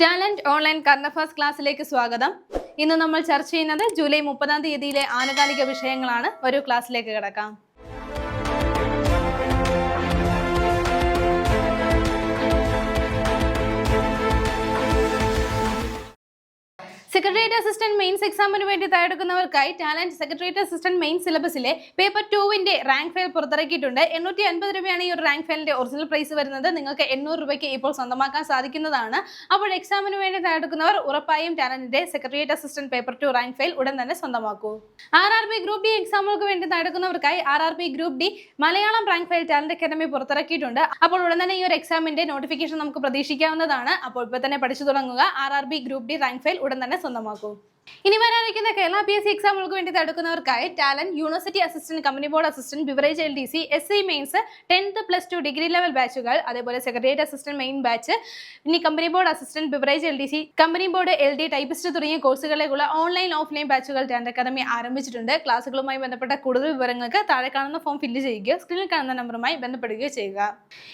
Talent online affairs ക്ലാസ്സിലേക്ക് സ്വാഗതം. ഇന്ന് നമ്മൾ ചർച്ച ചെയ്യുന്നത് ജൂലൈ മുപ്പതാം തീയതിയിലെ ആനുകാലിക വിഷയങ്ങളാണ്. ഒരു ക്ലാസ്സിലേക്ക് കിടക്കാം. സെക്രട്ടേറിയറ്റ് അസിസ്റ്റന്റ് മെയിൻസ് എക്സാമിന് വേണ്ടി തയ്യാറെടുക്കുന്നവർക്കായി ടാലന്റ് സെക്രട്ടേറിയറ്റ് അസിസ്റ്റന്റ് മെയിൻ സിലബസിലെ പേപ്പർ ടുവിന്റെ റാങ്ക് ഫയൽ പുറത്തിറക്കിയിട്ടുണ്ട്. എണ്ണൂറ്റി അൻപത് രൂപയാണ് ഈ ഒരു റാങ്ക് ഫയലിന്റെ ഒറിജിനൽ പ്രൈസ് വരുന്നത്. നിങ്ങൾക്ക് എണ്ണൂറ് രൂപയ്ക്ക് ഇപ്പോൾ സ്വന്തമാക്കാൻ സാധിക്കുന്നതാണ്. അപ്പോൾ എക്സാമിന് വേണ്ടി തയ്യാറെടുക്കുന്നവർ ഉറപ്പായും ടാലന്റിന്റെ secretariat assistant paper two rank file ഉടൻ തന്നെ സ്വന്തമാക്കൂ. R R B group D എക്സാമുകൾക്ക് വേണ്ടി തയ്യാറെടുക്കുന്നവർക്കായി R R B group D Malayalam rank file talent academy പുറത്തിറക്കിയിട്ടുണ്ട്. അപ്പോൾ ഉടൻ തന്നെ ഈ ഒരു എക്സാമിന്റെ നോട്ടിഫിക്കേഷൻ നമുക്ക് പ്രതീക്ഷിക്കാവുന്നതാണ്. അപ്പോൾ ഇപ്പോൾ തന്നെ പഠിച്ചു തുടങ്ങുക. R R B group D rank file ഉടൻ തന്നെ സ്വന്തമാക്കൂ. estómago. ഇനി വരാനിരിക്കുന്ന കേരള പി എസ് സി എക്സാമുകൾക്ക് വേണ്ടി തടുക്കുന്നവർക്കായി talent university assistant company board assistant beverage L D C S C mains tenth plus two degree level ബാച്ചുകൾ അതേപോലെ സെക്രട്ടേറിയറ്റ് അസിസ്റ്റന്റ് മെയിൻ ബാച്ച് ഇനി company board assistant beverage L D C company board L D typist തുടങ്ങിയ കോഴ്സുകളിലേക്കുള്ള online offline ബാച്ചുകൾ talent academy ആരംഭിച്ചിട്ടുണ്ട്. ക്ലാസുകളുമായി ബന്ധപ്പെട്ട കൂടുതൽ വിവരങ്ങൾക്ക് താഴെ കാണുന്ന ഫോം ഫില്ല് ചെയ്യുകയോ സ്ക്രീനിൽ കാണുന്ന നമ്പറുമായി ബന്ധപ്പെടുകയോ ചെയ്യുക.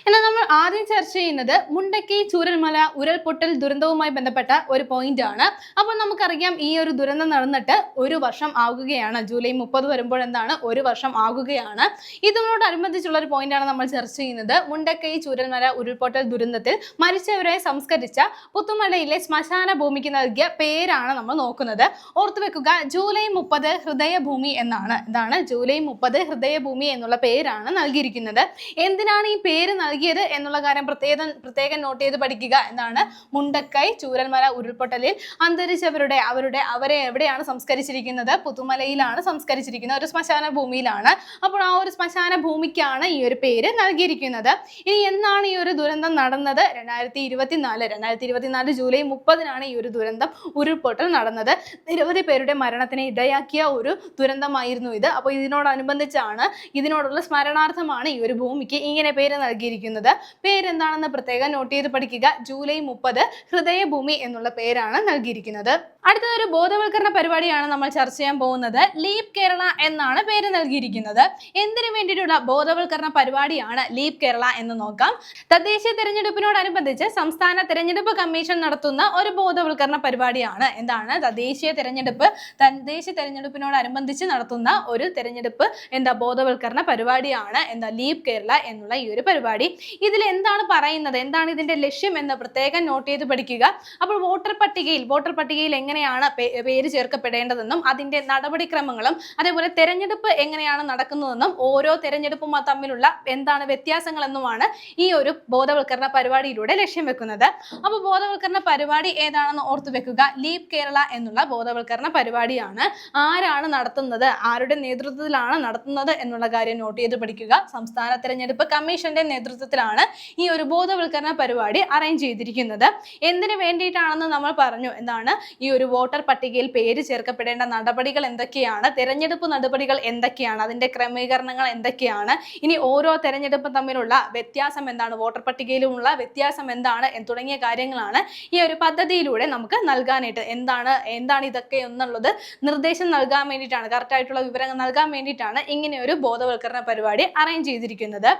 എന്നാൽ നമ്മൾ ആദ്യം ചർച്ച ചെയ്യുന്നത് മുണ്ടക്കി ചൂരൽമല ഉരുൾപൊട്ടൽ ദുരന്തവുമായി ബന്ധപ്പെട്ട ഒരു പോയിന്റ് ആണ്. അപ്പോൾ നമുക്കറിയാം ഈ ഒരു ദുരന്തം നടന്നിട്ട് ഒരു വർഷം ആകുകയാണ്. ജൂലൈ മുപ്പത് വരുമ്പോൾ എന്താണ് ഒരു വർഷം ആകുകയാണ്. ഇതിനോടനുബന്ധിച്ചുള്ള ഒരു പോയിന്റാണ് നമ്മൾ ചർച്ച ചെയ്യുന്നത്. മുണ്ടക്കൈ ചൂരൽമല ഉരുൾപൊട്ടൽ ദുരന്തത്തിൽ മരിച്ചവരെ സംസ്കരിച്ച പുത്തുമലയിലെ ശ്മശാന ഭൂമിക്ക് നൽകിയ പേരാണ് നമ്മൾ നോക്കുന്നത്. ഓർത്തുവെക്കുക ജൂലൈ മുപ്പത് ഹൃദയഭൂമി എന്നാണ്. എന്താണ് ജൂലൈ മുപ്പത് ഹൃദയഭൂമി എന്നുള്ള പേരാണ് നൽകിയിരിക്കുന്നത്. എന്തിനാണ് ഈ പേര് നൽകിയത് എന്നുള്ള കാര്യം പ്രത്യേകം പ്രത്യേകം നോട്ട് ചെയ്ത് പഠിക്കുക എന്നാണ് മുണ്ടക്കൈ ചൂരൽമല ഉരുൾപൊട്ടലിൽ അന്തരിച്ചവരുടെ അവരുടെ അവരെ എവിടെയാണ് സംസ്കരിച്ചിരിക്കുന്നത്? പുതുമലയിലാണ് സംസ്കരിച്ചിരിക്കുന്നത്. ഒരു ശ്മശാന ഭൂമിയിലാണ്. അപ്പോൾ ആ ഒരു ശ്മശാന ഭൂമിക്കാണ് ഈ ഒരു പേര് നൽകിയിരിക്കുന്നത്. ഇനി എന്നാണ് ഈ ഒരു ദുരന്തം നടന്നത്? രണ്ടായിരത്തി ഇരുപത്തിനാല് രണ്ടായിരത്തി ഇരുപത്തിനാല് ജൂലൈ മുപ്പതിനാണ് ഈ ഒരു ദുരന്തം ഉരുൾപൊട്ടൽ നടന്നത്. നിരവധി പേരുടെ മരണത്തിന് ഇടയാക്കിയ ഒരു ദുരന്തമായിരുന്നു ഇത്. അപ്പോൾ ഇതിനോടനുബന്ധിച്ചാണ് ഇതിനോടുള്ള സ്മരണാർത്ഥമാണ് ഈ ഒരു ഭൂമിക്ക് ഇങ്ങനെ പേര് നൽകിയിരിക്കുന്നത്. പേരെന്താണെന്ന് പ്രത്യേകം നോട്ട് ചെയ്ത് പഠിക്കുക. ജൂലൈ മുപ്പത് ഹൃദയഭൂമി എന്നുള്ള പേരാണ് നൽകിയിരിക്കുന്നത്. അടുത്തത് ഒരു ബോധവൽക്കരണ പരിപാടിയാണ് നമ്മൾ ചർച്ച ചെയ്യാൻ പോകുന്നത്. ലീപ് കേരള എന്നാണ് പേര് നൽകിയിരിക്കുന്നത്. എന്തിനു വേണ്ടിയിട്ടുള്ള ബോധവൽക്കരണ പരിപാടിയാണ് ലീപ് കേരള എന്ന് നോക്കാം. തദ്ദേശീയ തെരഞ്ഞെടുപ്പിനോടനുബന്ധിച്ച് സംസ്ഥാന തെരഞ്ഞെടുപ്പ് കമ്മീഷൻ നടത്തുന്ന ഒരു ബോധവൽക്കരണ പരിപാടിയാണ്. എന്താണ്? തദ്ദേശീയ തെരഞ്ഞെടുപ്പ് തദ്ദേശീയ തെരഞ്ഞെടുപ്പിനോടനുബന്ധിച്ച് നടത്തുന്ന ഒരു തെരഞ്ഞെടുപ്പ് എന്താ? ബോധവൽക്കരണ പരിപാടിയാണ് എന്താ? ലീപ് കേരള എന്നുള്ള ഈ ഒരു പരിപാടി. ഇതിൽ എന്താണ് പറയുന്നത്? എന്താണ് ഇതിന്റെ ലക്ഷ്യം എന്ന് പ്രത്യേകം നോട്ട് ചെയ്ത് പഠിക്കുക. അപ്പോൾ വോട്ടർ പട്ടികയിൽ വോട്ടർ പട്ടികയിൽ എങ്ങനെയാണ് പേര് ചേർക്കപ്പെടേണ്ടതെന്നും അതിന്റെ നടപടിക്രമങ്ങളും അതേപോലെ തെരഞ്ഞെടുപ്പ് എങ്ങനെയാണ് നടക്കുന്നതെന്നും ഓരോ തെരഞ്ഞെടുപ്പും തമ്മിലുള്ള എന്താണ് വ്യത്യാസങ്ങളെന്നുമാണ് ഈ ഒരു ബോധവൽക്കരണ പരിപാടിയിലൂടെ ലക്ഷ്യം വെക്കുന്നത്. അപ്പോൾ ബോധവൽക്കരണ പരിപാടി ഏതാണെന്ന് ഓർത്തു വെക്കുക. ലീപ് കേരള എന്നുള്ള ബോധവൽക്കരണ പരിപാടിയാണ്. ആരാണ് നടത്തുന്നത്? ആരുടെ നേതൃത്വത്തിലാണ് നടത്തുന്നത് എന്നുള്ള കാര്യം നോട്ട് ചെയ്ത് പഠിക്കുക. സംസ്ഥാന തെരഞ്ഞെടുപ്പ് കമ്മീഷന്റെ നേതൃത്വത്തിലാണ് ഈ ഒരു ബോധവൽക്കരണ പരിപാടി അറേഞ്ച് ചെയ്തിരിക്കുന്നത്. എന്തിനു വേണ്ടിയിട്ടാണെന്ന് നമ്മൾ പറഞ്ഞു. എന്താണ്? ഈ ഒരു വോട്ടർ പട്ടികയിൽ പേര് ചേർക്കപ്പെടേണ്ട നടപടികൾ എന്തൊക്കെയാണ്? തെരഞ്ഞെടുപ്പ് നടപടികൾ എന്തൊക്കെയാണ്? അതിന്റെ ക്രമീകരണങ്ങൾ എന്തൊക്കെയാണ്? ഇനി ഓരോ തെരഞ്ഞെടുപ്പും തമ്മിലുള്ള വ്യത്യാസം എന്താണ്? വോട്ടർ പട്ടികയിലുമുള്ള വ്യത്യാസം എന്താണ്? തുടങ്ങിയ കാര്യങ്ങളാണ് ഈ ഒരു പദ്ധതിയിലൂടെ നമുക്ക് നൽകാനായിട്ട് എന്താണ് എന്താണ് ഇതൊക്കെ എന്നുള്ളത് നിർദ്ദേശം നൽകാൻ വേണ്ടിയിട്ടാണ് കറക്റ്റ് ആയിട്ടുള്ള വിവരങ്ങൾ നൽകാൻ വേണ്ടിയിട്ടാണ് ഇങ്ങനെ ഒരു ബോധവൽക്കരണ പരിപാടി അറേഞ്ച് ചെയ്തിരിക്കുന്നത്.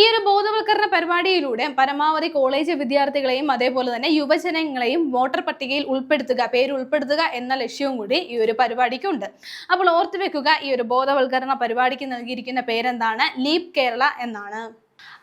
ഈ ഒരു ബോധവൽക്കരണ പരിപാടിയിലൂടെ പരമാവധി കോളേജ് വിദ്യാർത്ഥികളെയും അതേപോലെ തന്നെ യുവജനങ്ങളെയും വോട്ടർ പട്ടികയിൽ ഉൾപ്പെടുത്തുക പേര് ഉൾപ്പെടുത്തുക എന്ന ലക്ഷ്യവും കൂടി ഈ ഒരു പരിപാടിക്കുണ്ട്. അപ്പോൾ ഓർത്തു വെക്കുക ഈ ഒരു ബോധവൽക്കരണ പരിപാടിക്ക് നൽകിയിരിക്കുന്ന പേരെന്താണ്? ലീപ് കേരള എന്നാണ്.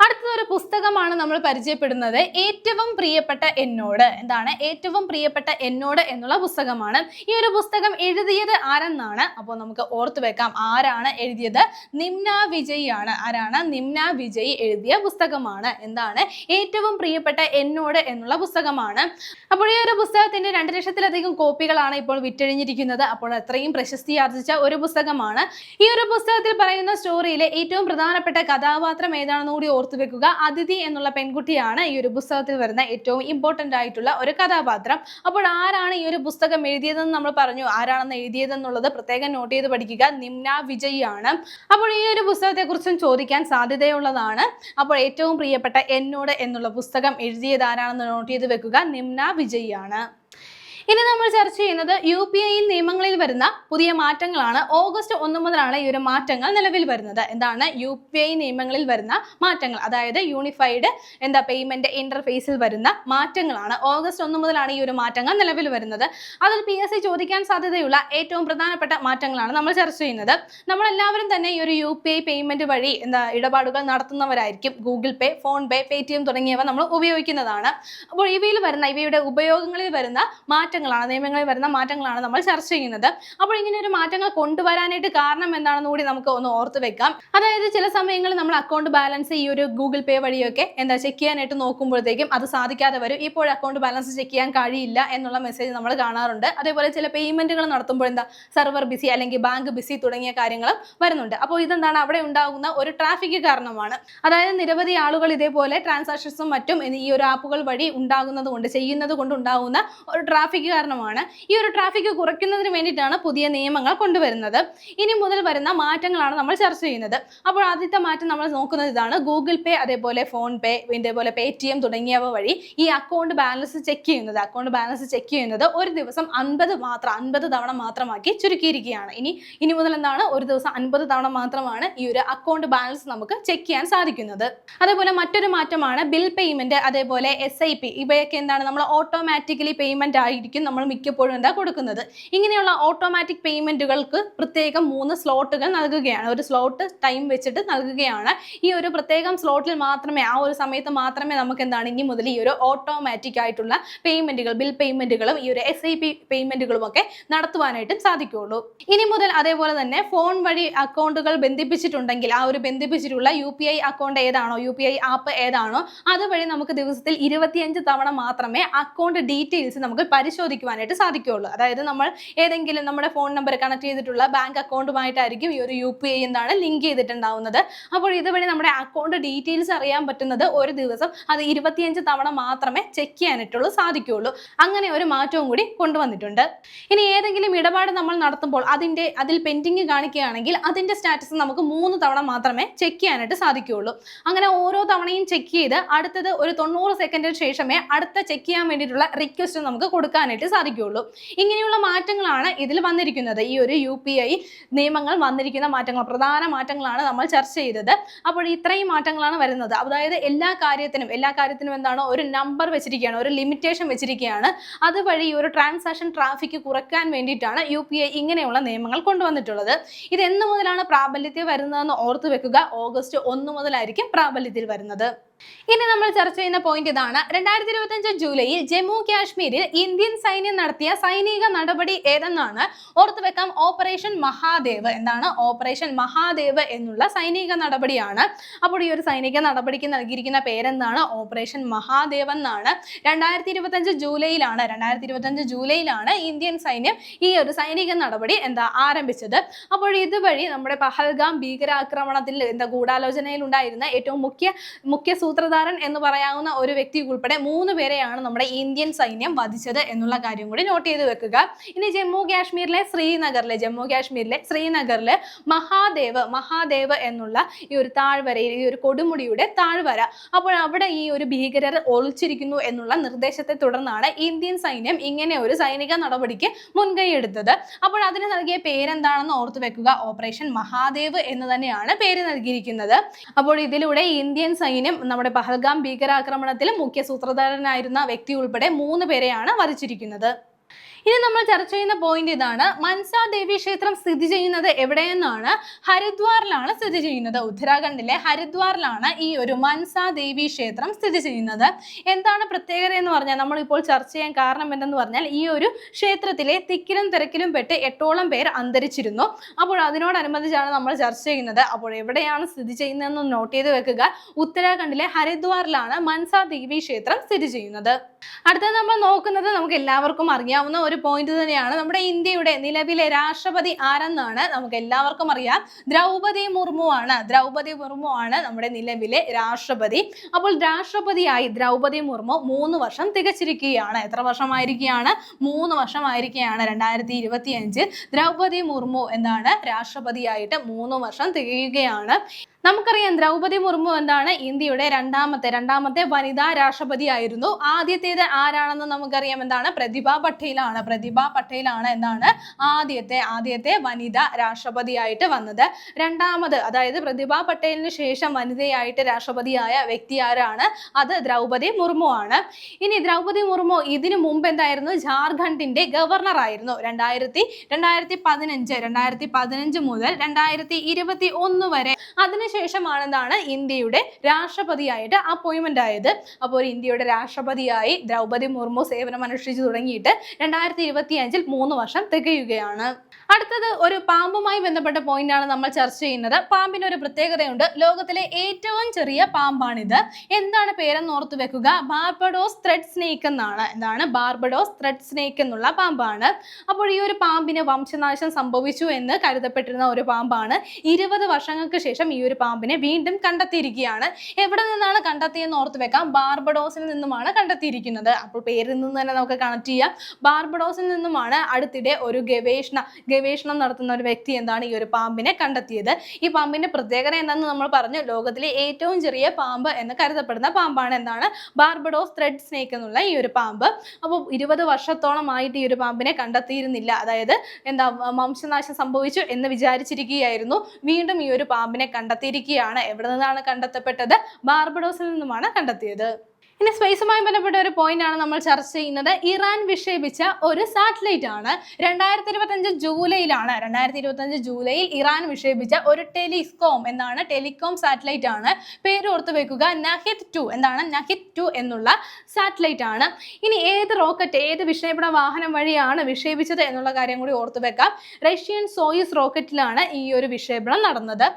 അടുത്തത് ഒരു പുസ്തകമാണ് നമ്മൾ പരിചയപ്പെടുന്നത്. ഏറ്റവും പ്രിയപ്പെട്ട എന്നോട്. എന്താണ്? ഏറ്റവും പ്രിയപ്പെട്ട എന്നോട് എന്നുള്ള പുസ്തകമാണ്. ഈ ഒരു പുസ്തകം എഴുതിയത് ആരെന്നാണ്? അപ്പോൾ നമുക്ക് ഓർത്തു വെക്കാം. ആരാണ് എഴുതിയത്? നിമ്ന വിജയ് ആണ് ആരാണ്? നിമ്ന വിജയ് എഴുതിയ പുസ്തകമാണ്. എന്താണ്? ഏറ്റവും പ്രിയപ്പെട്ട എന്നോട് എന്നുള്ള പുസ്തകമാണ്. അപ്പോൾ ഈ ഒരു പുസ്തകത്തിന്റെ രണ്ട് ലക്ഷത്തിലധികം കോപ്പികളാണ് ഇപ്പോൾ വിറ്റഴിഞ്ഞിരിക്കുന്നത്. അപ്പോൾ അത്രയും പ്രശസ്തി ആർജിച്ച ഒരു പുസ്തകമാണ്. ഈ ഒരു പുസ്തകത്തിൽ പറയുന്ന സ്റ്റോറിയിലെ ഏറ്റവും പ്രധാനപ്പെട്ട കഥാപാത്രം ഏതാണെന്ന് കൂടി വെക്കുക അതിഥി എന്നുള്ള പെൺകുട്ടിയാണ് ഈ ഒരു പുസ്തകത്തിൽ വരുന്ന ഏറ്റവും ഇമ്പോർട്ടന്റ് ആയിട്ടുള്ള ഒരു കഥാപാത്രം. അപ്പോൾ ആരാണ് ഈ ഒരു പുസ്തകം എഴുതിയതെന്ന് നമ്മൾ പറഞ്ഞു. ആരാണെന്ന് എഴുതിയതെന്നുള്ളത് പ്രത്യേകം നോട്ട് ചെയ്ത് പഠിക്കുക. നിംന വിജയ് ആണ് അപ്പോൾ ഈ ഒരു പുസ്തകത്തെക്കുറിച്ചും ചോദിക്കാൻ സാധ്യതയുള്ളതാണ്. അപ്പോൾ ഏറ്റവും പ്രിയപ്പെട്ട എന്നോട് എന്നുള്ള പുസ്തകം എഴുതിയത് ആരാണെന്ന് നോട്ട് ചെയ്ത് വെക്കുക. നിംന വിജയ് ആണ് ഇനി നമ്മൾ ചർച്ച ചെയ്യുന്നത് യു പി ഐ നിയമങ്ങളിൽ വരുന്ന പുതിയ മാറ്റങ്ങളാണ്. ഓഗസ്റ്റ് ഒന്ന് മുതലാണ് ഈ ഒരു മാറ്റങ്ങൾ നിലവിൽ വരുന്നത്. എന്താണ് യു പി ഐ നിയമങ്ങളിൽ വരുന്ന മാറ്റങ്ങൾ? അതായത് യൂണിഫൈഡ് എന്താ പേയ്മെന്റ് ഇന്റർഫേസിൽ വരുന്ന മാറ്റങ്ങളാണ്. ഓഗസ്റ്റ് ഒന്ന് മുതലാണ് ഈ ഒരു മാറ്റങ്ങൾ നിലവിൽ വരുന്നത്. അതിൽ പി എസ് സി ചോദിക്കാൻ സാധ്യതയുള്ള ഏറ്റവും പ്രധാനപ്പെട്ട മാറ്റങ്ങളാണ് നമ്മൾ ചർച്ച ചെയ്യുന്നത്. നമ്മൾ എല്ലാവരും തന്നെ ഈ ഒരു യു പി ഐ പേയ്മെന്റ് വഴി എന്താ ഇടപാടുകൾ നടത്തുന്നവരായിരിക്കും. Google pay phone pay Paytm തുടങ്ങിയവ നമ്മൾ ഉപയോഗിക്കുന്നതാണ്. അപ്പോൾ ഇവയിൽ വരുന്ന ഇവയുടെ ഉപയോഗങ്ങളിൽ വരുന്ന മാറ്റങ്ങളാണ് നിയമങ്ങളിൽ വരുന്ന മാറ്റങ്ങളാണ് നമ്മൾ ചർച്ച ചെയ്യുന്നത്. അപ്പോൾ ഇങ്ങനെ ഒരു മാറ്റങ്ങൾ കൊണ്ടുവരാനായിട്ട് കാരണം എന്താണെന്ന് കൂടി നമുക്ക് ഒന്ന് ഓർത്ത് വെക്കാം. അതായത് ചില സമയങ്ങളിൽ നമ്മൾ അക്കൗണ്ട് ബാലൻസ് ഈ ഒരു ഗൂഗിൾ പേ വഴിയൊക്കെ എന്താ ചെക്ക് ചെയ്യാനായിട്ട് നോക്കുമ്പോഴത്തേക്കും അത് സാധിക്കാതെ വരും. ഇപ്പോൾ അക്കൗണ്ട് ബാലൻസ് ചെക്ക് ചെയ്യാൻ കഴിയില്ല എന്നുള്ള മെസ്സേജ് നമ്മൾ കാണാറുണ്ട്. അതേപോലെ ചില പേയ്മെന്റുകൾ നടത്തുമ്പോൾ എന്താ സെർവർ ബിസി അല്ലെങ്കിൽ ബാങ്ക് ബിസി തുടങ്ങിയ കാര്യങ്ങളും വരുന്നുണ്ട്. അപ്പോൾ ഇതെന്താണ്? അവിടെ ഉണ്ടാകുന്ന ഒരു ട്രാഫിക് കാരണമാണ്. അതായത് നിരവധി ആളുകൾ ഇതേപോലെ ട്രാൻസാക്ഷൻസും മറ്റും ഈ ഒരു ആപ്പുകൾ വഴി ഉണ്ടാകുന്നത് കൊണ്ട് ചെയ്യുന്നത് കൊണ്ട് ഉണ്ടാകുന്ന ഒരു ട്രാഫിക് കാരണമാണ്. ഈ ഒരു ട്രാഫിക് കുറയ്ക്കുന്നതിന് വേണ്ടിയിട്ടാണ് പുതിയ നിയമങ്ങൾ കൊണ്ടുവരുന്നത്. ഇനി മുതൽ വരുന്ന മാറ്റങ്ങളാണ് നമ്മൾ ചർച്ച ചെയ്യുന്നത്. അപ്പോൾ ആദ്യത്തെ മാറ്റം നമ്മൾ നോക്കുന്നത് ഇതാണ്. ഗൂഗിൾ പേ അതേപോലെ ഫോൺ പേ ഇതേപോലെ പേ തുടങ്ങിയവ വഴി ഈ അക്കൗണ്ട് ബാലൻസ് ചെക്ക് ചെയ്യുന്നത് അക്കൗണ്ട് ബാലൻസ് ചെക്ക് ചെയ്യുന്നത് ഒരു ദിവസം അൻപത് മാത്രം അൻപത് തവണ മാത്രമാക്കി ചുരുക്കിയിരിക്കുകയാണ്. ഇനി ഇനി മുതൽ എന്താണ്? ഒരു ദിവസം അൻപത് തവണ മാത്രമാണ് ഈ ഒരു അക്കൗണ്ട് ബാലൻസ് നമുക്ക് ചെക്ക് ചെയ്യാൻ സാധിക്കുന്നത്. അതേപോലെ മറ്റൊരു മാറ്റമാണ് ബിൽ പേയ്മെന്റ് അതേപോലെ എസ് ഐ പി ഇവയൊക്കെ എന്താണ്? നമ്മൾ ഓട്ടോമാറ്റിക്കലി പേയ്മെന്റ് ആയിരിക്കും. നമ്മൾ മിക്കപ്പോഴും എന്താ കൊടുക്കുന്നത്. ഇങ്ങനെയുള്ള ഓട്ടോമാറ്റിക് പേയ്മെന്റുകൾക്ക് പ്രത്യേകം മൂന്ന് സ്ലോട്ടുകൾ നൽകുകയാണ്. ഒരു സ്ലോട്ട് ടൈം വെച്ചിട്ട് നൽകുകയാണ്. ഈ ഒരു പ്രത്യേകം സ്ലോട്ടിൽ മാത്രമേ ആ ഒരു സമയത്ത് മാത്രമേ നമുക്ക് എന്താണ് ഇനി മുതൽ ഈ ഒരു ഓട്ടോമാറ്റിക് ആയിട്ടുള്ള പേയ്മെന്റുകൾ ബിൽ പേയ്മെന്റുകളും ഈ ഒരു എസ് ഐ പി പേയ്മെന്റുകളും ഒക്കെ നടത്തുവാനായിട്ടും സാധിക്കുകയുള്ളൂ. ഇനി മുതൽ അതേപോലെ തന്നെ ഫോൺ വഴി അക്കൗണ്ടുകൾ ബന്ധിപ്പിച്ചിട്ടുണ്ടെങ്കിൽ ആ ഒരു ബന്ധിപ്പിച്ചിട്ടുള്ള യു പി ഐ അക്കൗണ്ട് ഏതാണോ യു പി ഐ ആപ്പ് ഏതാണോ അതുവഴി നമുക്ക് ദിവസത്തിൽ ഇരുപത്തിയഞ്ച് തവണ മാത്രമേ അക്കൗണ്ട് ഡീറ്റെയിൽസ് നമുക്ക് പരിശോധിക്കുവാനായിട്ട് സാധിക്കുകയുള്ളൂ. അതായത് നമ്മൾ ഏതെങ്കിലും നമ്മുടെ ഫോൺ നമ്പർ കണക്ട് ചെയ്തിട്ടുള്ള ബാങ്ക് അക്കൗണ്ടുമായിട്ടായിരിക്കും ഈ ഒരു യു പി ഐ എന്താണ് ലിങ്ക് ചെയ്തിട്ടുണ്ടാവുന്നത്. അപ്പോൾ ഇതുവഴി നമ്മുടെ അക്കൗണ്ട് ഡീറ്റെയിൽസ് അറിയാൻ പറ്റുന്നത് ഒരു ദിവസം അത് ഇരുപത്തിയഞ്ച് തവണ മാത്രമേ ചെക്ക് ചെയ്യാനായിട്ടുള്ളൂ സാധിക്കുകയുള്ളൂ. അങ്ങനെ ഒരു മാറ്റവും കൂടി കൊണ്ടുവന്നിട്ടുണ്ട്. ഇനി ഏതെങ്കിലും ഇടപാട് നമ്മൾ നടത്തുമ്പോൾ അതിന്റെ അതിൽ പെൻഡിങ് കാണിക്കുകയാണെങ്കിൽ അതിന്റെ സ്റ്റാറ്റസ് നമുക്ക് മൂന്ന് തവണ മാത്രമേ ചെക്ക് ചെയ്യാനായിട്ട് സാധിക്കുകയുള്ളൂ. അങ്ങനെ ഓരോ തവണയും ചെക്ക് ചെയ്ത് അടുത്തത് ഒരു തൊണ്ണൂറ് സെക്കൻഡിന് ശേഷമേ അടുത്ത ചെക്ക് ചെയ്യാൻ വേണ്ടിയിട്ടുള്ള റിക്വസ്റ്റ് നമുക്ക് കൊടുക്കാനായിട്ട് സാധിക്കുകയുള്ളൂ. ഇങ്ങനെയുള്ള മാറ്റങ്ങളാണ് ഇതിൽ വന്നിരിക്കുന്നത്. ഈ ഒരു യു പി ഐ നിയമങ്ങൾ വന്നിരിക്കുന്ന മാറ്റങ്ങൾ പ്രധാന മാറ്റങ്ങളാണ് നമ്മൾ ചർച്ച ചെയ്തത്. അപ്പോൾ ഇത്രയും മാറ്റങ്ങളാണ് വരുന്നത്. അതായത് എല്ലാ കാര്യത്തിനും എല്ലാ കാര്യത്തിനും എന്താണ് ഒരു നമ്പർ വെച്ചിരിക്കുകയാണ് ഒരു ലിമിറ്റേഷൻ വെച്ചിരിക്കുകയാണ്. അതുവഴി ഈ ഒരു ട്രാൻസാക്ഷൻ ട്രാഫിക് കുറയ്ക്കാൻ വേണ്ടിയിട്ടാണ് യു പി ഐ ഇങ്ങനെയുള്ള നിയമങ്ങൾ കൊണ്ടുവന്നിട്ടുള്ളത്. ഇത് എന്ന് മുതലാണ് പ്രാബല്യത്തിൽ വരുന്നതെന്ന് ഓർത്തു വെക്കുക. ഓഗസ്റ്റ് ഒന്ന് മുതലായിരിക്കും പ്രാബല്യത്തിൽ വരുന്നത്. ഇനി നമ്മൾ ചർച്ച ചെയ്യുന്ന പോയിന്റ് ഇതാണ്. രണ്ടായിരത്തി ഇരുപത്തഞ്ച് ജൂലൈയിൽ ജമ്മു കാശ്മീരിൽ ഇന്ത്യൻ സൈന്യം നടത്തിയ സൈനിക നടപടി ഏതെന്നാണ് ഓർത്തു വെക്കാം. ഓപ്പറേഷൻ മഹാദേവ്. എന്താണ്? ഓപ്പറേഷൻ മഹാദേവ് എന്നുള്ള സൈനിക നടപടിയാണ്. അപ്പോൾ ഈ ഒരു സൈനിക നടപടിക്ക് നൽകിയിരിക്കുന്ന പേരെന്താണ്? ഓപ്പറേഷൻ മഹാദേവ് എന്നാണ്. രണ്ടായിരത്തി ഇരുപത്തഞ്ച് ജൂലൈയിലാണ് രണ്ടായിരത്തി ഇരുപത്തഞ്ച് ജൂലൈയിലാണ് ഇന്ത്യൻ സൈന്യം ഈ ഒരു സൈനിക നടപടി എന്താ ആരംഭിച്ചത്. അപ്പോൾ ഇതുവഴി നമ്മുടെ പഹൽഗാം ഭീകരാക്രമണത്തിൽ എന്താ ഗൂഢാലോചനയിൽ ഉണ്ടായിരുന്ന ഏറ്റവും മുഖ്യ മുഖ്യ സൂത്രധാരൻ എന്ന് പറയാവുന്ന ഒരു വ്യക്തി ഉൾപ്പെടെ മൂന്ന് പേരെയാണ് നമ്മുടെ ഇന്ത്യൻ സൈന്യം വധിച്ചത് എന്നുള്ള കാര്യം കൂടി നോട്ട് ചെയ്ത് വെക്കുക. ഇനി ജമ്മു കാശ്മീരിലെ ശ്രീനഗറിലെ ജമ്മു കാശ്മീരിലെ ശ്രീനഗറിലെ മഹാദേവ് മഹാദേവ് എന്നുള്ള ഈ ഒരു താഴ്വരയിൽ ഈ ഒരു കൊടുമുടിയുടെ താഴ്വര. അപ്പോൾ അവിടെ ഈ ഒരു ഭീകരർ ഒളിച്ചിരിക്കുന്നു എന്നുള്ള നിർദ്ദേശത്തെ തുടർന്നാണ് ഇന്ത്യൻ സൈന്യം ഇങ്ങനെ ഒരു സൈനിക നടപടിക്ക് മുൻകൈ അപ്പോൾ അതിന് നൽകിയ പേരെന്താണെന്ന് ഓർത്തു വെക്കുക. ഓപ്പറേഷൻ മഹാദേവ് എന്ന് തന്നെയാണ് പേര് നൽകിയിരിക്കുന്നത്. അപ്പോൾ ഇതിലൂടെ ഇന്ത്യൻ സൈന്യം നമ്മുടെ പഹൽഗാം ഭീകരാക്രമണത്തിൽ മുഖ്യ സൂത്രധാരനായിരുന്ന വ്യക്തി ഉൾപ്പെടെ മൂന്ന് പേരെയാണ് വധിച്ചിരിക്കുന്നത്. ഇനി നമ്മൾ ചർച്ച ചെയ്യുന്ന പോയിന്റ് ഇതാണ്. മൻസാ ദേവി ക്ഷേത്രം സ്ഥിതി ചെയ്യുന്നത് എവിടെയെന്നാണ്? ഹരിദ്വാറിലാണ് സ്ഥിതി ചെയ്യുന്നത്. ഉത്തരാഖണ്ഡിലെ ഹരിദ്വാറിലാണ് ഈ ഒരു മൻസാ ദേവി ക്ഷേത്രം സ്ഥിതി ചെയ്യുന്നത്. എന്താണ് പ്രത്യേകത എന്ന് പറഞ്ഞാൽ നമ്മൾ ഇപ്പോൾ ചർച്ച ചെയ്യാൻ കാരണം എന്തെന്ന് പറഞ്ഞാൽ ഈ ഒരു ക്ഷേത്രത്തിലെ തിക്കിലും തിരക്കിലും പെട്ട് എട്ടോളം പേർ അന്തരിച്ചിരുന്നു. അപ്പോൾ അതിനോടനുബന്ധിച്ചാണ് നമ്മൾ ചർച്ച ചെയ്യുന്നത്. അപ്പോൾ എവിടെയാണ് സ്ഥിതി ചെയ്യുന്നതെന്ന് നോട്ട് ചെയ്ത് വെക്കുക. ഉത്തരാഖണ്ഡിലെ ഹരിദ്വാറിലാണ് മൻസാ ദേവി ക്ഷേത്രം സ്ഥിതി ചെയ്യുന്നത്. അടുത്തത് നമ്മൾ നോക്കുന്നത് നമുക്ക് എല്ലാവർക്കും അറിയാവുന്ന ഒരു പോയിന്റ് തന്നെയാണ്. നമ്മുടെ ഇന്ത്യയുടെ നിലവിലെ രാഷ്ട്രപതി ആരെന്നാണ് നമുക്ക് എല്ലാവർക്കും അറിയാം. ദ്രൗപദി മുർമു ആണ്. ദ്രൗപദി മുർമു ആണ് നമ്മുടെ നിലവിലെ രാഷ്ട്രപതി. അപ്പോൾ രാഷ്ട്രപതിയായി ദ്രൗപദി മുർമു മൂന്ന് വർഷം തികച്ചിരിക്കുകയാണ്. എത്ര വർഷമായിരിക്കുകയാണ്? മൂന്ന് വർഷമായിരിക്കുകയാണ് രണ്ടായിരത്തി ഇരുപത്തി അഞ്ച് ദ്രൗപതി മുർമു എന്താണ് രാഷ്ട്രപതിയായിട്ട് മൂന്ന് വർഷം തികയുകയാണ്. നമുക്കറിയാം ദ്രൗപദി മുർമു എന്താണ് ഇന്ത്യയുടെ രണ്ടാമത്തെ രണ്ടാമത്തെ വനിതാ രാഷ്ട്രപതി ആയിരുന്നു ആദ്യത്തേത് ആരാണെന്ന് നമുക്കറിയാം എന്താണ്? പ്രതിഭ പട്ടേലാണ്. പ്രതിഭ പട്ടേലാണ് എന്താണ് ആദ്യത്തെ ആദ്യത്തെ വനിതാ രാഷ്ട്രപതിയായിട്ട് വന്നത്. രണ്ടാമത് അതായത് പ്രതിഭ പട്ടേലിന് ശേഷം വനിതയായിട്ട് രാഷ്ട്രപതിയായ വ്യക്തി ആരാണ്? അത് ദ്രൗപദി മുർമു ആണ്. ഇനി ദ്രൗപദി മുർമു ഇതിനു മുമ്പ് എന്തായിരുന്നു? ജാർഖണ്ഡിന്റെ ഗവർണർ ആയിരുന്നു. രണ്ടായിരത്തി രണ്ടായിരത്തി പതിനഞ്ച് രണ്ടായിരത്തി പതിനഞ്ച് മുതൽ രണ്ടായിരത്തി ഇരുപത്തി ഒന്ന് വരെ. അതിനുശേഷമാണ് എന്താണ് ഇന്ത്യയുടെ രാഷ്ട്രപതിയായിട്ട് അപ്പോയിന്റ്മെന്റ് ആയത്. അപ്പോൾ ഇന്ത്യയുടെ രാഷ്ട്രപതിയായി ദ്രൗപദി മുർമു സേവനം അനുഷ്ഠിച്ചു തുടങ്ങിയിട്ട് രണ്ടായിരത്തി ഇരുപത്തി അഞ്ചിൽ മൂന്ന് വർഷം തികയുകയാണ്. അടുത്തത് ഒരു പാമ്പുമായി ബന്ധപ്പെട്ട പോയിന്റ് ആണ് നമ്മൾ ചർച്ച ചെയ്യുന്നത്. പാമ്പിന് ഒരു പ്രത്യേകതയുണ്ട്. ലോകത്തിലെ ഏറ്റവും ചെറിയ പാമ്പാണിത്. എന്താണ് പേരെന്ന് ഓർത്തു വെക്കുക? ബാർബഡോസ് ത്രെഡ് സ്നേക്ക് എന്നാണ്. എന്താണ് ബാർബഡോസ് ത്രെഡ് സ്നേക്ക് എന്നുള്ള പാമ്പാണ്. അപ്പോൾ ഈ ഒരു പാമ്പിന് വംശനാശം സംഭവിച്ചു എന്ന് കരുതപ്പെട്ടിരുന്ന ഒരു പാമ്പാണ്. ഇരുപത് വർഷങ്ങൾക്ക് ശേഷം ഈ ഒരു പാമ്പിനെ വീണ്ടും കണ്ടെത്തിയിരിക്കുകയാണ്. എവിടെ നിന്നാണ് കണ്ടെത്തിയെന്ന് ഓർത്ത് വെക്കാം. ബാർബഡോസിൽ നിന്നുമാണ് കണ്ടെത്തിയിരിക്കുന്നത്. അപ്പോൾ പേരിൽ നിന്ന് തന്നെ നമുക്ക് കണക്ട് ചെയ്യാം. ബാർബഡോസിൽ നിന്നുമാണ് അടുത്തിടെ ഒരു ഗവേഷണ ഗവേഷണം നടത്തുന്ന ഒരു വ്യക്തി എന്താണ് ഈ ഒരു പാമ്പിനെ കണ്ടെത്തിയത്. ഈ പാമ്പിന്റെ പ്രത്യേകത എന്താണെന്ന് നമ്മൾ പറഞ്ഞു. ലോകത്തിലെ ഏറ്റവും ചെറിയ പാമ്പ് എന്ന് കരുതപ്പെടുന്ന പാമ്പാണ് എന്താണ്? ബാർബഡോസ് ത്രെഡ് സ്നേക്ക് എന്നുള്ള ഈ ഒരു പാമ്പ്. അപ്പോൾ ഇരുപത് വർഷത്തോളമായിട്ട് ഈ ഒരു പാമ്പിനെ കണ്ടെത്തിയിരുന്നില്ല. അതായത് എന്താ വംശനാശം സംഭവിച്ചു എന്ന് വിചാരിച്ചിരിക്കുകയായിരുന്നു. വീണ്ടും ഈ ഒരു പാമ്പിനെ കണ്ടെത്തിയിരിക്കുകയാണ് എവിടെ നിന്നാണ് കണ്ടെത്തപ്പെട്ടത്? ബാർബഡോസിൽ നിന്നുമാണ് കണ്ടെത്തിയത്. ഇനി സ്പേസുമായി ബന്ധപ്പെട്ട ഒരു പോയിന്റ് ആണ് നമ്മൾ ചർച്ച ചെയ്യുന്നത്. ഇറാൻ വിക്ഷേപിച്ച ഒരു സാറ്റലൈറ്റ് ആണ്. രണ്ടായിരത്തി ഇരുപത്തഞ്ച് ജൂലൈയിലാണ് രണ്ടായിരത്തി ഇരുപത്തഞ്ച് ജൂലൈയിൽ ഇറാൻ വിക്ഷേപിച്ച ഒരു ടെലിസ്കോം എന്നാണ്. ടെലികോം സാറ്റലൈറ്റ് ആണ്. പേര് ഓർത്ത് വെക്കുക നഹിത് ടു എന്താണ് നഹിത് ടു എന്നുള്ള സാറ്റലൈറ്റ് ആണ്. ഇനി ഏത് റോക്കറ്റ് ഏത് വിക്ഷേപണ വാഹനം വഴിയാണ് വിക്ഷേപിച്ചത് എന്നുള്ള കാര്യം കൂടി ഓർത്ത് വെക്കാം. റഷ്യൻ സോയിസ് റോക്കറ്റിലാണ് ഈ ഒരു വിക്ഷേപണം നടന്നത്.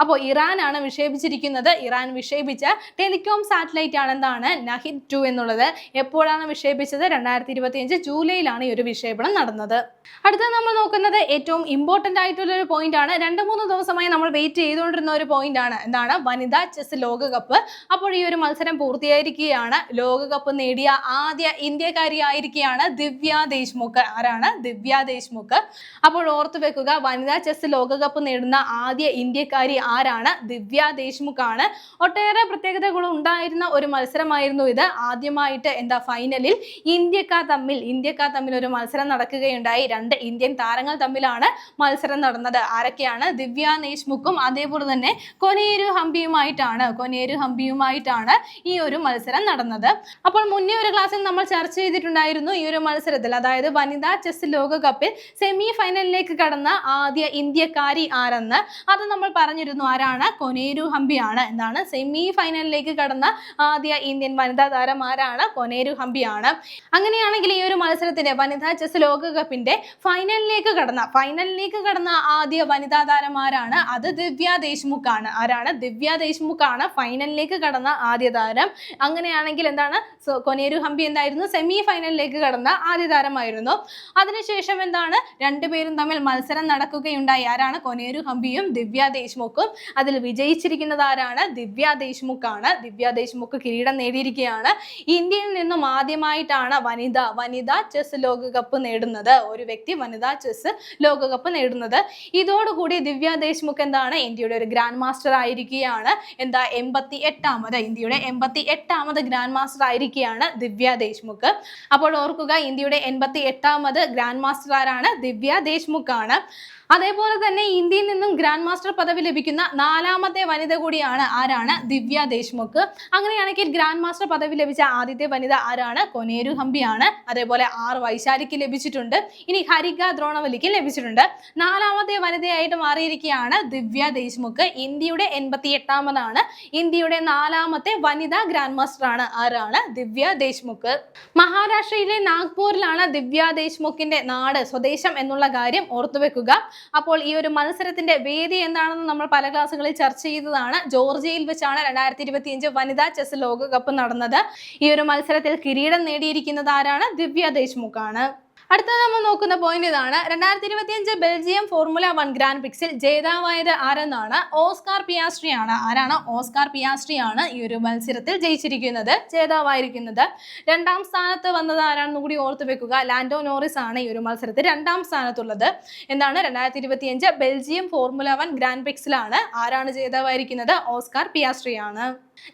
അപ്പോൾ ഇറാനാണ് വിക്ഷേപിച്ചിരിക്കുന്നത്. ഇറാൻ വിക്ഷേപിച്ച ടെലികോം സാറ്റലൈറ്റ് ആണ്. എന്താണ്? നഹിദ് ടു എന്നുള്ളത് എപ്പോഴാണ് വിക്ഷേപിച്ചത്? രണ്ടായിരത്തി ഇരുപത്തിയഞ്ച് ജൂലൈയിലാണ് ഈ ഒരു വിക്ഷേപണം നടന്നത്. അടുത്ത നമ്മൾ നോക്കുന്നത് ഏറ്റവും ഇമ്പോർട്ടന്റ് ആയിട്ടുള്ള ഒരു പോയിന്റ് ആണ്. രണ്ട് മൂന്ന് ദിവസമായി നമ്മൾ വെയിറ്റ് ചെയ്തുകൊണ്ടിരുന്ന ഒരു പോയിന്റ് ആണ്. എന്താണ്? വനിതാ ചെസ് ലോകകപ്പ്. അപ്പോൾ ഈ ഒരു മത്സരം പൂർത്തിയായിരിക്കുകയാണ്. ലോകകപ്പ് നേടിയ ആദ്യ ഇന്ത്യക്കാരിയായിരിക്കുകയാണ് ദിവ്യ ദേശ്മുഖ്. ആരാണ്? ദിവ്യ ദേശ്മുഖ്. അപ്പോൾ ഓർത്തു വെക്കുക വനിതാ ചെസ് ലോകകപ്പ് നേടുന്ന ആദ്യ ഇന്ത്യക്കാരി ആരാണ്? ദിവ്യ ദേശ്മുഖ് ആണ്. ഒട്ടേറെ പ്രത്യേകതകൾ ഉണ്ടായിരുന്ന ഒരു മത്സരമായിരുന്നു ഇത് ആദ്യമായിട്ട് എന്താ ഫൈനലിൽ ഇന്ത്യക്കാർ തമ്മിൽ ഇന്ത്യക്കാർ തമ്മിൽ ഒരു മത്സരം നടക്കുകയുണ്ടായി. രണ്ട് ഇന്ത്യൻ താരങ്ങൾ തമ്മിലാണ് മത്സരം നടന്നത്. ആരൊക്കെയാണ്? ദിവ്യ ദേശ്മുഖും അതേപോലെ തന്നെ കൊനേരു ഹംപിയുമായിട്ടാണ് കൊനേരു ഹംപിയുമായിട്ടാണ് ഈ ഒരു മത്സരം നടന്നത്. അപ്പോൾ മുന്നേ ഒരു ക്ലാസ്സിൽ നമ്മൾ ചർച്ച ചെയ്തിട്ടുണ്ടായിരുന്നു ഈ ഒരു മത്സരത്തിൽ. അതായത് വനിതാ ചെസ് ലോകകപ്പിൽ സെമി ഫൈനലിലേക്ക് കടന്ന ആദ്യ ഇന്ത്യക്കാരി ആരെന്ന്. അത് നമ്മൾ പറഞ്ഞിരുന്നു. ആരാണ്? കൊനേരു ഹംപിയാണ്. എന്താണ്? സെമി ഫൈനലിലേക്ക് കടന്ന ആദ്യ ഇന്ത്യൻ വനിതാ താരം ആരാണ്? കൊനേരു ഹംപിയാണ്. അങ്ങനെയാണെങ്കിൽ ഈ ഒരു മത്സരത്തിന്റെ വനിതാ ചെസ് ലോകകപ്പിന്റെ ഫൈനലിലേക്ക് കടന്ന ഫൈനലിലേക്ക് കടന്ന ആദ്യ വനിതാ താരം ആരാണ്? അത് ദിവ്യ ദേശ്മുഖ് ആണ് ആരാണ്? ദിവ്യ ദേശ്മുഖ് ആണ് ഫൈനലിലേക്ക് കടന്ന ആദ്യ താരം. അങ്ങനെയാണെങ്കിൽ എന്താണ്? കൊനേരു ഹംപി എന്തായിരുന്നു? സെമി ഫൈനലിലേക്ക് കടന്ന ആദ്യ താരമായിരുന്നു. അതിനുശേഷം എന്താണ്? രണ്ടുപേരും തമ്മിൽ മത്സരം നടക്കുകയുണ്ടായി. ആരാണ്? കൊനേരു ഹംപിയും ദിവ്യ ദേശ്മുഖും അതിൽ വിജയിച്ചിരിക്കുന്നത് ആരാണ്? ദിവ്യ ദേശ്മുഖ് ആണ് ദിവ്യ ദേശ്മുഖ് കിരീടം നേടിയിരിക്കുകയാണ് ഇന്ത്യയിൽ നിന്നും ആദ്യമായിട്ടാണ് വനിത വനിതാ ചെസ് ലോകകപ്പ് നേടുന്നത്. ഒരു വ്യക്തി വനിതാ ചെസ് ലോകകപ്പ് നേടുന്നത്. ഇതോടുകൂടി ദിവ്യ ദേശ്മുഖ് എന്താണ്? ഇന്ത്യയുടെ ഒരു ഗ്രാൻഡ് മാസ്റ്റർ ആയിരിക്കുകയാണ്. എന്താ? എൺപത്തി എട്ടാമത് ഇന്ത്യയുടെ എൺപത്തി എട്ടാമത് ഗ്രാൻഡ് മാസ്റ്റർ ആയിരിക്കുകയാണ് ദിവ്യ ദേശ്മുഖ്. അപ്പോൾ ഓർക്കുക ഇന്ത്യയുടെ എൺപത്തി എട്ടാമത് ഗ്രാൻഡ് മാസ്റ്റർ ആരാണ്? ദിവ്യ ദേശ്മുഖ് ആണ്. അതേപോലെ തന്നെ ഇന്ത്യയിൽ നിന്നും ഗ്രാൻഡ് മാസ്റ്റർ പദവി ലഭിക്കുന്ന നാലാമത്തെ വനിത കൂടിയാണ് ആരാണ്? ദിവ്യ ദേശ്മുഖ്. അങ്ങനെയാണെങ്കിൽ ഗ്രാൻഡ് മാസ്റ്റർ പദവി ലഭിച്ച ആദ്യത്തെ വനിത ആരാണ്? കൊനേരു ഹംപിയാണ്. അതേപോലെ ആർ വൈശാലിക്ക് ലഭിച്ചിട്ടുണ്ട്. ഇനി ഹരിക ദ്രോണവലിക്ക് ലഭിച്ചിട്ടുണ്ട്. നാലാമത്തെ വനിതയായിട്ട് മാറിയിരിക്കുകയാണ് ദിവ്യ ദേശ്മുഖ്. ഇന്ത്യയുടെ എൺപത്തി എട്ടാമതാണ് ഇന്ത്യയുടെ നാലാമത്തെ വനിതാ ഗ്രാൻഡ് മാസ്റ്റർ ആണ് ആരാണ്? ദിവ്യ ദേശ്മുഖ്. മഹാരാഷ്ട്രയിലെ നാഗ്പൂരിലാണ് ദിവ്യ ദേശ്മുഖിന്റെ നാട്. സ്വദേശം എന്നുള്ള കാര്യം ഓർത്തുവെക്കുക. അപ്പോൾ ഈ ഒരു മത്സരത്തിന്റെ വേദി എന്താണെന്ന് നമ്മൾ പല ക്ലാസ്സുകളിൽ ചർച്ച ചെയ്തതാണ്. ജോർജിയയിൽ വെച്ചാണ് രണ്ടായിരത്തി ഇരുപത്തിയഞ്ച് വനിതാ ചെസ് ലോകകപ്പ് നടന്നത്. ഈ ഒരു മത്സരത്തിൽ കിരീടം നേടിയിരിക്കുന്നത് ആരാണ്? ദിവ്യ ദേശ്മുഖാണ്. അടുത്ത നമ്മൾ നോക്കുന്ന പോയിന്റ് ഇതാണ്. രണ്ടായിരത്തി ഇരുപത്തിയഞ്ച് ബെൽജിയം ഫോർമുല വൺ ഗ്രാൻഡ് പിക്സിൽ ജേതാവായത് ആരെന്നാണ്? ഓസ്കാർ പിയാസ്ട്രി ആണ് ആരാണ്? ഓസ്കാർ പിയാസ്ട്രി ആണ് ഈ ഒരു മത്സരത്തിൽ ജയിച്ചിരിക്കുന്നത്. ജേതാവായിരിക്കുന്നത്. രണ്ടാം സ്ഥാനത്ത് വന്നത് ആരാണെന്ന് കൂടി ഓർത്ത് വെക്കുക. ലാൻഡോ നോറിസ് ആണ് ഈ ഒരു മത്സരത്തിൽ രണ്ടാം സ്ഥാനത്തുള്ളത്. എന്താണ്? രണ്ടായിരത്തി ഇരുപത്തിയഞ്ച് ബെൽജിയം ഫോർമുല വൺ ഗ്രാൻഡ് പിക്സിലാണ് ആരാണ് ജേതാവായിരിക്കുന്നത്? ഓസ്കാർ പിയാസ്ട്രി ആണ്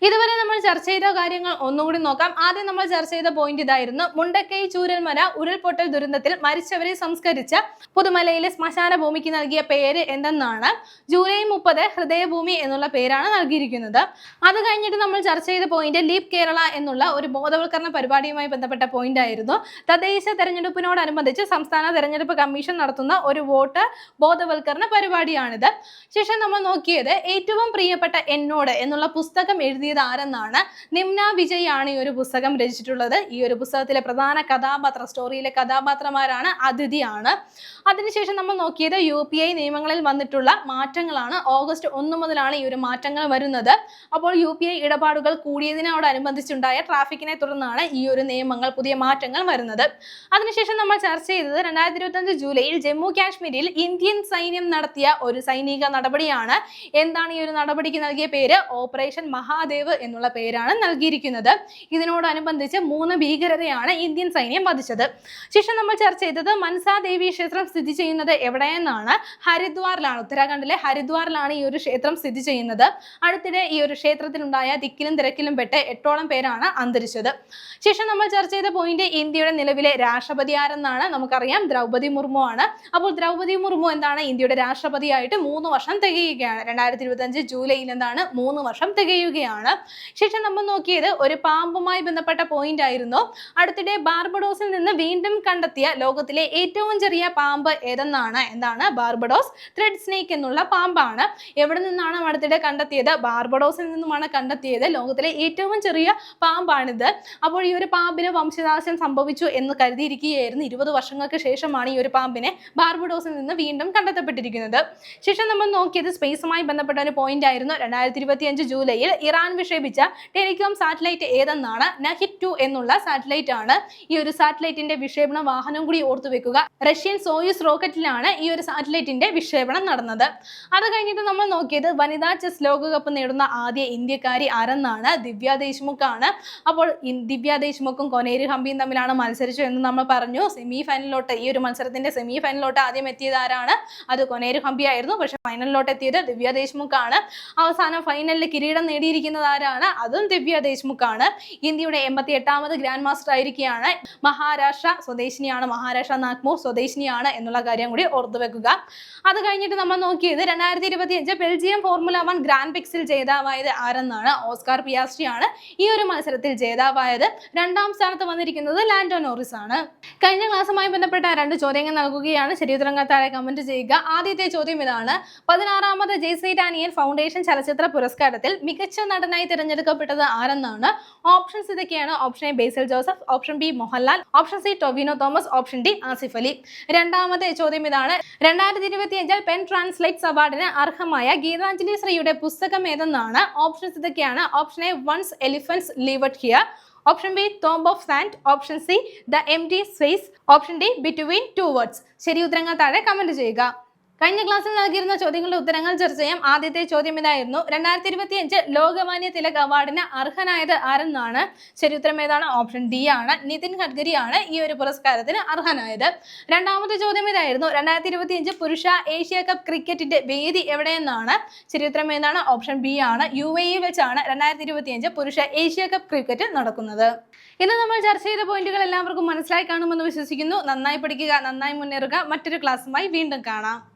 ഇതുവരെ നമ്മൾ ചർച്ച ചെയ്ത കാര്യങ്ങൾ ഒന്നുകൂടി നോക്കാം. ആദ്യം നമ്മൾ ചർച്ച ചെയ്ത പോയിന്റ് ഇതായിരുന്നു. മുണ്ടക്കൈ ചൂരൽമല ഉരുൾപൊട്ടൽ ദുരന്തത്തിൽ മരിച്ചവരെ സംസ്കരിച്ച പുതുമലയിലെ ശ്മശാന ഭൂമിക്ക് നൽകിയ പേര് എന്തെന്നാണ്? ജൂലൈ മുപ്പത് ഹൃദയഭൂമി എന്നുള്ള പേരാണ് നൽകിയിരിക്കുന്നത്. അത് കഴിഞ്ഞിട്ട് നമ്മൾ ചർച്ച ചെയ്ത പോയിന്റ് ലീപ് കേരള എന്നുള്ള ഒരു ബോധവൽക്കരണ പരിപാടിയുമായി ബന്ധപ്പെട്ട പോയിന്റ് ആയിരുന്നു. തദ്ദേശ തെരഞ്ഞെടുപ്പിനോടനുബന്ധിച്ച് സംസ്ഥാന തെരഞ്ഞെടുപ്പ് കമ്മീഷൻ നടത്തുന്ന ഒരു വോട്ട് ബോധവൽക്കരണ പരിപാടിയാണിത്. ശേഷം നമ്മൾ നോക്കിയത് ഏറ്റവും പ്രിയപ്പെട്ട എന്നോട് എന്നുള്ള പുസ്തകം എഴുതിയത് ആരെന്നാണ്? നിംന വിജയ് ആണ് ഈ ഒരു പുസ്തകം രചിച്ചിട്ടുള്ളത്. ഈ ഒരു പുസ്തകത്തിലെ പ്രധാന കഥാപാത്ര സ്റ്റോറിയിലെ കഥാപാത്രന്മാരാണ് അതിഥിയാണ്. അതിനുശേഷം നമ്മൾ നോക്കിയത് യു പി ഐ നിയമങ്ങളിൽ വന്നിട്ടുള്ള മാറ്റങ്ങളാണ്. ഓഗസ്റ്റ് ഒന്ന് മുതലാണ് ഈ ഒരു മാറ്റങ്ങൾ വരുന്നത്. അപ്പോൾ യു പി ഐ ഇടപാടുകൾ കൂടിയതിനോടനുബന്ധിച്ചുണ്ടായ ട്രാഫിക്കിനെ തുടർന്നാണ് ഈ ഒരു നിയമങ്ങൾ പുതിയ മാറ്റങ്ങൾ വരുന്നത്. അതിനുശേഷം നമ്മൾ ചർച്ച ചെയ്തത് രണ്ടായിരത്തി ഇരുപത്തഞ്ച് ജൂലൈയിൽ ജമ്മു കാശ്മീരിൽ ഇന്ത്യൻ സൈന്യം നടത്തിയ ഒരു സൈനിക നടപടിയാണ്. എന്താണ് ഈ ഒരു നടപടിക്ക് നൽകിയ പേര്? ഓപ്പറേഷൻ മഹാദേവ് എന്നുള്ള പേരാണ് നൽകിയിരിക്കുന്നത്. ഇതിനോടനുബന്ധിച്ച് മൂന്ന് ഭീകരതയാണ് ഇന്ത്യൻ സൈന്യം വധിച്ചത്. ശേഷം നമ്മൾ ചർച്ച ചെയ്തത് മൻസാ ദേവി ക്ഷേത്രം സ്ഥിതി ചെയ്യുന്നത് എവിടെയെന്നാണ്. ഹരിദ്വാറിലാണ്. ഉത്തരാഖണ്ഡിലെ ഹരിദ്വാറിലാണ് ഈ ഒരു ക്ഷേത്രം സ്ഥിതി ചെയ്യുന്നത്. അടുത്തിടെ ഈ ഒരു ക്ഷേത്രത്തിലുണ്ടായ തിക്കിലും തിരക്കിലും പെട്ട് എട്ടോളം പേരാണ് അന്തരിച്ചത്. ശേഷം നമ്മൾ ചർച്ച ചെയ്ത പോയിന്റ് ഇന്ത്യയുടെ നിലവിലെ രാഷ്ട്രപതി ആരെന്നാണ് നമുക്കറിയാം. ദ്രൗപതി മുർമു ആണ്. അപ്പോൾ ദ്രൗപതി മുർമു എന്താണ്? ഇന്ത്യയുടെ രാഷ്ട്രപതിയായിട്ട് മൂന്ന് വർഷം തികയുകയാണ്. രണ്ടായിരത്തി ഇരുപത്തി അഞ്ച് ജൂലൈയിൽ എന്താണ്? മൂന്ന് വർഷം തികയുകയാണ്. ശേഷം നമ്മൾ നോക്കിയത് ഒരു പാമ്പുമായി ബന്ധപ്പെട്ട പോയിന്റ് ആയിരുന്നു. അടുത്തിടെ ബാർബഡോസിൽ നിന്ന് വീണ്ടും കണ്ടെത്തിയ ലോകത്തിലെ ഏറ്റവും ചെറിയ പാമ്പ് ഏതെന്നാണ്? എന്താണ്? ബാർബഡോസ് ത്രെഡ് സ്നേക്ക് എന്നുള്ള പാമ്പാണ്. എവിടെ നിന്നാണ് അടുത്തിടെ കണ്ടെത്തിയത്? ബാർബഡോസിൽ നിന്നുമാണ് കണ്ടെത്തിയത്. ലോകത്തിലെ ഏറ്റവും ചെറിയ പാമ്പാണിത്. അപ്പോൾ ഈ ഒരു പാമ്പിന് വംശനാശം സംഭവിച്ചു എന്ന് കരുതിയിരിക്കുകയായിരുന്നു. ഇരുപത് വർഷങ്ങൾക്ക് ശേഷമാണ് ഈ ഒരു പാമ്പിനെ ബാർബഡോസിൽ നിന്ന് വീണ്ടും കണ്ടെത്തപ്പെട്ടിരിക്കുന്നത്. ശേഷം നമ്മൾ നോക്കിയത് സ്പേസുമായി ബന്ധപ്പെട്ട ഒരു പോയിന്റ് ആയിരുന്നു. രണ്ടായിരത്തി ഇരുപത്തിയഞ്ച് ജൂലൈയിൽ ഇറാൻ വിക്ഷേപിച്ച ടെലികോം സാറ്റലൈറ്റ് ഏതെന്നാണ്? നഹിറ്റ് എന്നുള്ള സാറ്റലൈറ്റ് ആണ് ഈ ഒരു സാറ്റലൈറ്റിന്റെ വിക്ഷേപണ വാഹനം കൂടി ഓർത്തു വെക്കുക. റഷ്യൻ സോയൂസ് റോക്കറ്റിലാണ് ഈ ഒരു സാറ്റലൈറ്റിന്റെ വിക്ഷേപണം നടന്നത്. അത് കഴിഞ്ഞിട്ട് നമ്മൾ നോക്കിയത് വനിതാ ചെസ് ലോകകപ്പ് നേടുന്ന ആദ്യ ഇന്ത്യക്കാരി ആരെന്നാണ്? ദിവ്യ ദേശ്മുഖ് ആണ് അപ്പോൾ ദിവ്യ ദേശ്മുഖും കൊനേരി ഹംപിയും തമ്മിലാണ് മത്സരിച്ചു എന്ന് നമ്മൾ പറഞ്ഞു. സെമി ഫൈനലിലോട്ട് ഈ ഒരു മത്സരത്തിന്റെ സെമി ഫൈനലിലോട്ട് ആദ്യം എത്തിയത് ആരാണ്? അത് കൊനേരി ഹംപി ആയിരുന്നു. പക്ഷെ ഫൈനലിലോട്ട് എത്തിയത് ദിവ്യ ദേശ്മുഖ് ആണ് അവസാനം ഫൈനലിൽ കിരീടം നേടിയിരിക്കുന്നത് ആരാണ്? അതും ദിവ്യ ദേശ്മുഖ് ആണ് ഇന്ത്യയുടെ എൺപത്തി എട്ടാമത് ഗ്രാൻഡ് മാസ്റ്റർ ആയിരിക്കുകയാണ് മഹാരാഷ്ട്ര സ്വദേശിനിയാണ് മഹാരാഷ്ട്ര നാഗ്പൂർ സ്വദേശിനിയാണ് എന്നുള്ള കാര്യം കൂടി ഓർത്തു വെക്കുക. അത് കഴിഞ്ഞിട്ട് നമ്മൾ നോക്കിയത് രണ്ടായിരത്തി ഇരുപത്തിയഞ്ച് ബെൽജിയം ഫോർമുല വൺ ഗ്രാൻഡ് പിക്സിൽ ജേതാവായത് ആരെന്നാണ്? ഓസ്കാർ പിയാസ്ട്രി ആണ് ഈ ഒരു മത്സരത്തിൽ ജേതാവായത് രണ്ടാം സ്ഥാനത്ത് വന്നിരിക്കുന്നത് ലാൻഡോ നോറിസ് ആണ് കഴിഞ്ഞ ക്ലാസ്സുമായി ബന്ധപ്പെട്ട രണ്ട് ചോദ്യങ്ങൾ നൽകുകയാണ്. ശരിയുത്തരങ്ങൾ താഴെ കമന്റ് ചെയ്യുക. ആദ്യത്തെ ചോദ്യം ഇതാണ്. പതിനാറാമത് ജെയ്സി ഡാനിയൽ ഫൗണ്ടേഷൻ ചലച്ചിത്ര പുരസ്കാരത്തിൽ മികച്ച നടനായി തിരഞ്ഞെടുക്കപ്പെട്ടത് ആരെന്നാണ്? ഓപ്ഷൻസ് ഇതൊക്കെയാണ്. Option A Basil Joseph option B Mohanlal option C Tovino Thomas option D Asif Ali. രണ്ടാമത്തെ ചോദ്യം ഇതാണ്. രണ്ടായിരത്തി ഇരുപത്തിയഞ്ചിൽ പെൻ ട്രാൻസ്ലേറ്റ്സ് അവാർഡിന് അർഹമായ ഗീതാഞ്ജലി ശ്രീയുടെ പുസ്തകം ഏതെന്നാണ്? ഓപ്ഷൻസ് ഇതൊക്കെയാണ്. Option A ones elephants lived here. Option B tomb of sand. Option C the M D space. Option D between two words. ശരി ഉത്തരങ്ങൾ താഴെ കമന്റ് ചെയ്യുക. കഴിഞ്ഞ ക്ലാസ്സിൽ നൽകിയിരുന്ന ചോദ്യങ്ങളുടെ ഉത്തരങ്ങൾ ചർച്ച ചെയ്യാം. ആദ്യത്തെ ചോദ്യം ഇതായിരുന്നു. രണ്ടായിരത്തി ഇരുപത്തിയഞ്ച് ലോകമാന്യ തിലക് അവാർഡിന് അർഹനായത് ആരെന്നാണ്? ശരി ഉത്തരം ഏതാണ്? ഓപ്ഷൻ ഡി ആണ്. നിതിൻ ഗഡ്കരി ആണ് ഈ ഒരു പുരസ്കാരത്തിന് അർഹനായത്. രണ്ടാമത്തെ ചോദ്യം ഇതായിരുന്നു. രണ്ടായിരത്തി ഇരുപത്തിയഞ്ച് പുരുഷ ഏഷ്യ കപ്പ് ക്രിക്കറ്റിന്റെ വേദി എവിടെയെന്നാണ്? ശരി ഉത്തരം ഏതാണ്? ഓപ്ഷൻ ബി ആണ്. യു എ ഇ വെച്ചാണ് രണ്ടായിരത്തി ഇരുപത്തിയഞ്ച് പുരുഷ ഏഷ്യ കപ്പ് ക്രിക്കറ്റ് നടക്കുന്നത്. ഇന്ന് നമ്മൾ ചർച്ച ചെയ്ത പോയിന്റുകൾ എല്ലാവർക്കും മനസ്സിലായി കാണുമെന്ന് വിശ്വസിക്കുന്നു. നന്നായി പഠിക്കുക നന്നായി മുന്നേറുക. മറ്റൊരു ക്ലാസ്സുമായി വീണ്ടും കാണാം.